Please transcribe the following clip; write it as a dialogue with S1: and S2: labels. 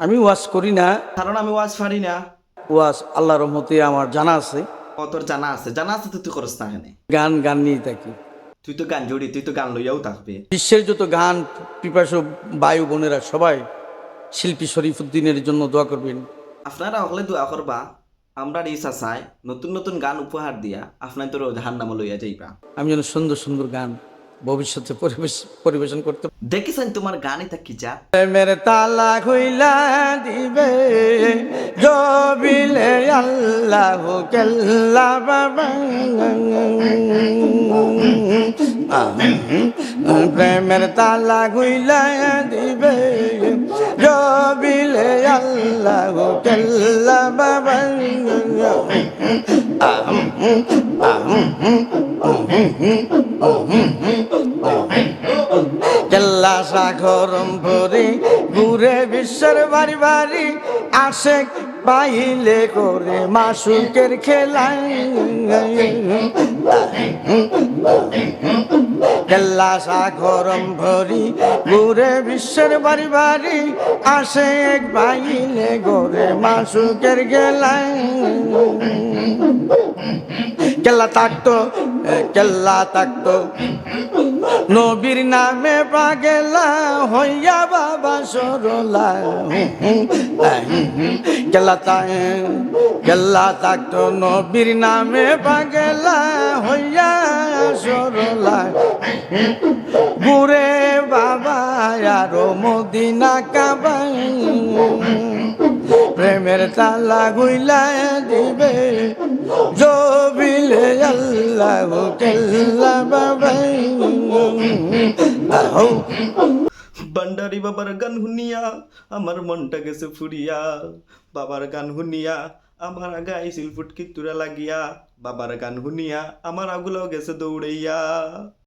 S1: আমি ওয়াজ করি না।
S2: কারণ আমি ওয়াজ পারি না।
S1: ওয়াজ আল্লাহ রহমতে আমার জানা আছে।
S2: ও তোর জানা আছে। জানা আছে তো তুই করস না এখানে।
S1: গান গান নিয়ে থাকি।
S2: তুই তো গান জড়ি তুই তো গান লইয়াও থাকবে।
S1: বিশ্বের যত গান পিপাসু বায়ু বোনেরা সবাই শিল্পী শরীফুদ্দিনের জন্য দোয়া করবেন।
S2: আপনারা হলে দোয়া করবা আমরা ইচ্ছা চাই নতুন নতুন গান উপহার দিয়া আপনার তোর নাম লইয়া যাইবা।
S1: আমি যেন সুন্দর সুন্দর গান ভবিষ্যতে পরিবেশ পরিবেশন করতে
S2: দেখিছেন তোমার গানই থাকি যা
S1: মেরে তালা খুইলা দিবে জবিলে আল্লাহ কেল্লা বাবা প্রেমের তালা খুইলা দিবে জবিলে আল্লাহ কেল্লা বাবা কেল্লা সাগরম ভরে ঘুরে বিশ্বের বাড়ি বাড়ি আসে পাইলে করে মাসুকের খেলা কেল্লা সাগরম ভরি ঘুরে বিশ্বের বাড়ি বাড়ি আসে এক পাইলে করে মাসুকের খেলা কেল্লা থাকতো কেল্লা থাকতো। নবীর নামে পাগেলা হইয়া বাবা সরলা। কেল্লা তাই কেল্লা থাকতো, নবীর নামে পাগেলা হইয়া সরলা। ঘুরে বাবা আরও মদিনা কাবাই। প্রেমের তালা গুইলা দিবে। জবিলে
S2: বান্ডারি বাবার গান শুনিয়া আমার মনটা গেছে ফুরিয়া বাবার গান শুনিয়া আমার গাইছিল ফুটকি তুরা লাগিয়া বাবার গান শুনিয়া আমার আগুলাও গেছে দৌড়াইয়া